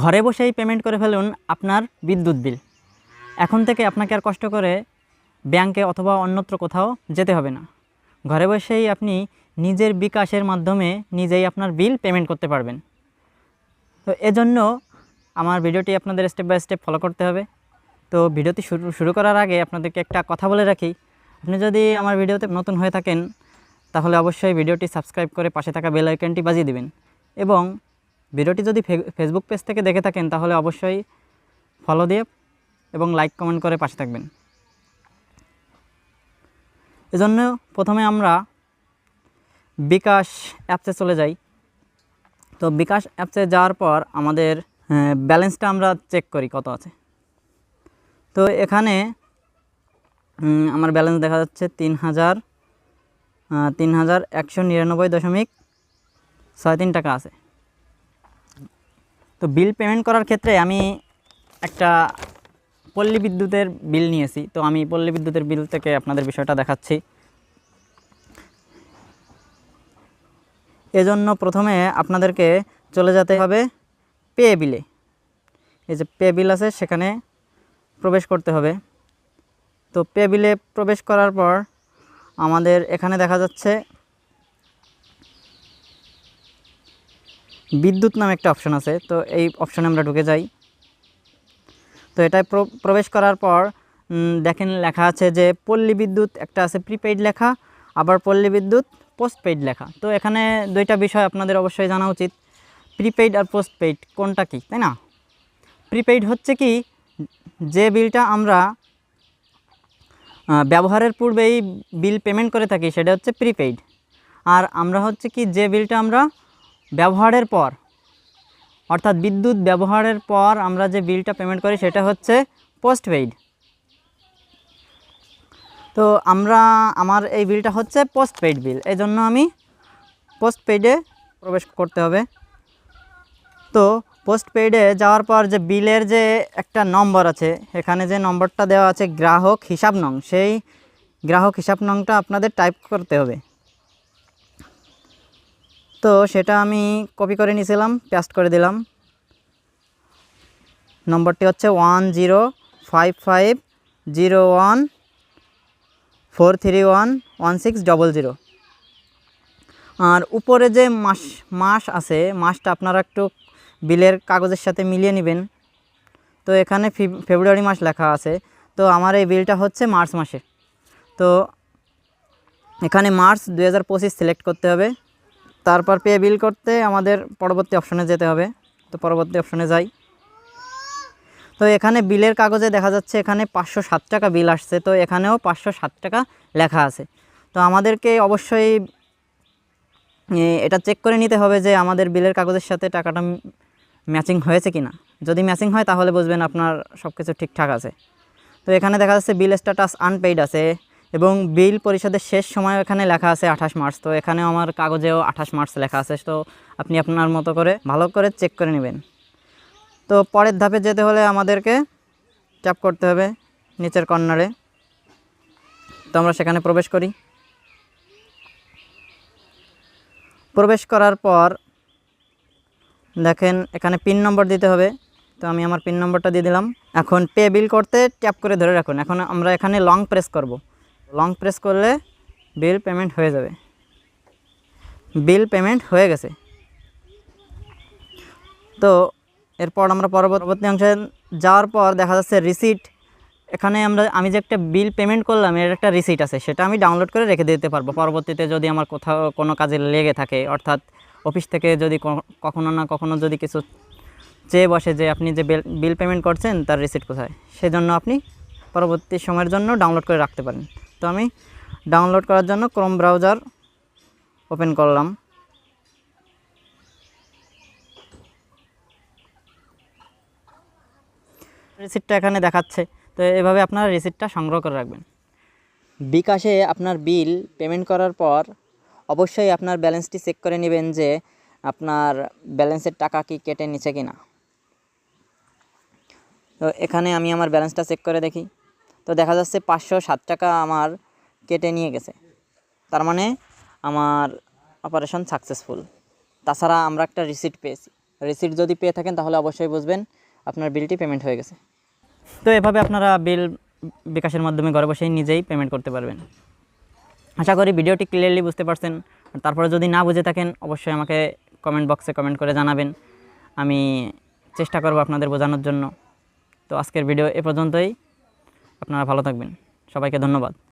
ঘরে বসেই পেমেন্ট করে ফেলুন আপনার বিদ্যুৎ বিল। এখন থেকে আপনাকে আর কষ্ট করে ব্যাংকে অথবা অন্যত্র কোথাও যেতে হবে না। ঘরে বসেই আপনি নিজের বিকাশের মাধ্যমে নিজেই আপনার বিল পেমেন্ট করতে পারবেন। তো এজন্য আমার ভিডিওটি আপনাদের স্টেপ বাই স্টেপ ফলো করতে হবে। তো ভিডিওটি শুরু শুরু করার আগে আপনাদেরকে একটা কথা বলে রাখি। আপনি যদি আমার ভিডিওতে নতুন হয়ে থাকেন, তাহলে অবশ্যই ভিডিওটি সাবস্ক্রাইব করে পাশে থাকা বেল আইকনটি বাজিয়ে দিবেন এবং ভিডিওটি যদি ফেসবুক পেজ থেকে দেখে থাকেন, তাহলে অবশ্যই ফলো দিয়ে এবং লাইক কমেন্ট করে পাশে থাকবেন। এজন্য প্রথমে আমরা বিকাশ অ্যাপসে চলে যাই। তো বিকাশ অ্যাপসে যাওয়ার পর আমাদের ব্যালেন্সটা আমরা চেক করি কত আছে। তো এখানে আমার ব্যালেন্স দেখা যাচ্ছে তিন হাজার তিন হাজার একশো নিরানব্বই দশমিক ছয় তিন টাকা আছে। তো বিল পেমেন্ট করার ক্ষেত্রে আমি একটা পল্লী বিদ্যুতের বিল নিয়েছি। তো আমি পল্লী বিদ্যুতের বিল থেকে আপনাদের বিষয়টা দেখাচ্ছি। এজন্য প্রথমে আপনাদেরকে চলে যেতে হবে পে বিলে। এই যে পে বিল আছে, সেখানে প্রবেশ করতে হবে। তো পে বিলে প্রবেশ করার পর আমাদের এখানে দেখা যাচ্ছে বিদ্যুৎ নামে একটা অপশন আছে, তো এই অপশনে আমরা ঢুকে যাই। তো এটায় প্র- প্রবেশ করার পর দেখেন লেখা আছে যে পল্লী বিদ্যুৎ, একটা আছে প্রিপেইড লেখা, আবার পল্লী বিদ্যুৎ পোস্টপেইড লেখা। তো এখানে দুইটা বিষয় আপনাদের অবশ্যই জানা উচিত প্রিপেইড আর পোস্টপেইড কোনটা কি, তাই না? প্রিপেইড হচ্ছে কি, যে বিলটা আমরা ব্যবহারের পূর্বেই বিল পেমেন্ট করে থাকি, সেটা হচ্ছে প্রিপেইড আর আমরা হচ্ছে কি, যে বিলটা আমরা ব্যবহারের পর, অর্থাৎ বিদ্যুৎ ব্যবহারের পর আমরা যে বিলটা পেমেন্ট করি সেটা হচ্ছে পোস্টপেইড তো আমরা, আমার এই বিলটা হচ্ছে পোস্টপেইড বিল। এই জন্য আমি পোস্টপেইডে প্রবেশ করতে হবে। তো পোস্টপেইডে যাওয়ার পর যে বিলের যে একটা নম্বর আছে, এখানে যে নম্বরটা দেওয়া আছে, গ্রাহক হিসাব নং, সেই গ্রাহক হিসাব নংটা আপনাদের টাইপ করতে হবে। তো সেটা আমি কপি করে নিয়েছিলাম পেস্ট করে দিলাম। নম্বরটি হচ্ছে one zero five five zero one four three one one six double zero আর উপরে যে মাস মাস আছে, মাসটা আপনারা একটু বিলের কাগজের সাথে মিলিয়ে নেবেন। তো এখানে ফেব- ফেব্রুয়ারি মাস লেখা আছে। তো আমার এই বিলটা হচ্ছে মার্চ মাসে। তো এখানে মার্চ দু হাজার পঁচিশ সিলেক্ট করতে হবে। তারপর পে বিল করতে আমাদের পরবর্তী অপশনে যেতে হবে। তো পরবর্তী অপশনে যাই। তো এখানে বিলের কাগজে দেখা যাচ্ছে এখানে পাঁচশো সাত টাকা বিল আসছে। তো এখানেও পাঁচশো সাত টাকা লেখা আছে। তো আমাদেরকে অবশ্যই এটা চেক করে নিতে হবে যে আমাদের বিলের কাগজের সাথে টাকাটা ম্যাচিং হয়েছে কি না যদি ম্যাচিং হয় তাহলে বুঝবেন আপনার সব কিছু ঠিকঠাক আছে। তো এখানে দেখা যাচ্ছে বিল স্ট্যাটাস আনপেইড আছে। এবং বিল পরিশোধের শেষ সময় এখানে লেখা আছে আঠাশ মার্চ, তো এখানেও আমার কাগজেও আঠাশ মার্চ লেখা আছে, তো আপনি আপনার মতো করে ভালো করে চেক করে নেবেন। তো পরের ধাপে যেতে হলে আমাদেরকে ট্যাপ করতে হবে নিচের কর্নারে। তো আমরা সেখানে প্রবেশ করি। প্রবেশ করার পর দেখেন এখানে পিন নম্বর দিতে হবে, তো আমি আমার পিন নম্বরটা দিয়ে দিলাম। এখন পে বিল করতে ট্যাপ করে ধরে রাখুন। এখন আমরা এখানে লং প্রেস করব। লং প্রেস করলে বিল পেমেন্ট হয়ে যাবে। বিল পেমেন্ট হয়ে গেছে। তো এরপর আমরা পরবর্তী অংশে যাওয়ার পর দেখা যাচ্ছে রিসিট এখানে আমরা, আমি যে একটা বিল পেমেন্ট করলাম, এর একটা রিসিট আছে, সেটা আমি ডাউনলোড করে রেখে দিতে পারব। পরবর্তীতে যদি আমার কোথাও কোনো কাজে লেগে থাকে, অর্থাৎ অফিস থেকে যদি কখনো না কখনো যদি কিছু চেয়ে বসে যে আপনি যে বিল পেমেন্ট করছেন, তার রিসিট কোথায়? সেজন্য আপনি পরবর্তী সময়ের জন্য ডাউনলোড করে রাখতে পারেন। তো আমি ডাউনলোড করার জন্য ক্রোম ব্রাউজার ওপেন করলাম। রিসিটটা এখানে দেখাচ্ছে। তো এভাবে আপনারা রিসিটটা সংগ্রহ করে রাখবেন। বিকাশে আপনার বিল পেমেন্ট করার পর অবশ্যই আপনার ব্যালেন্সটি চেক করে নেবেন যে আপনার ব্যালেন্সের টাকা কি কেটে নিচ্ছে কি না তো এখানে আমি আমার ব্যালেন্সটা চেক করে দেখি। তো দেখা যাচ্ছে পাঁচশো সাত টাকা আমার কেটে নিয়ে গেছে। তার মানে আমার অপারেশন সাকসেসফুল তাছাড়া আমরা একটা রিসিট পেয়েছি। রিসিপ্ট যদি পেয়ে থাকেন তাহলে অবশ্যই বুঝবেন আপনার বিলটি পেমেন্ট হয়ে গেছে। তো এভাবে আপনারা বিল বিকাশের মাধ্যমে ঘরে বসেই নিজেই পেমেন্ট করতে পারবেন। আশা করি ভিডিওটি ক্লিয়ারলি বুঝতে পারছেন। তারপরে যদি না বুঝে থাকেন, অবশ্যই আমাকে কমেন্ট বক্সে কমেন্ট করে জানাবেন। আমি চেষ্টা করব আপনাদের বোঝানোর জন্য। তো আজকের ভিডিও এ পর্যন্তই। আপনারা ভালো থাকবেন। সবাইকে ধন্যবাদ।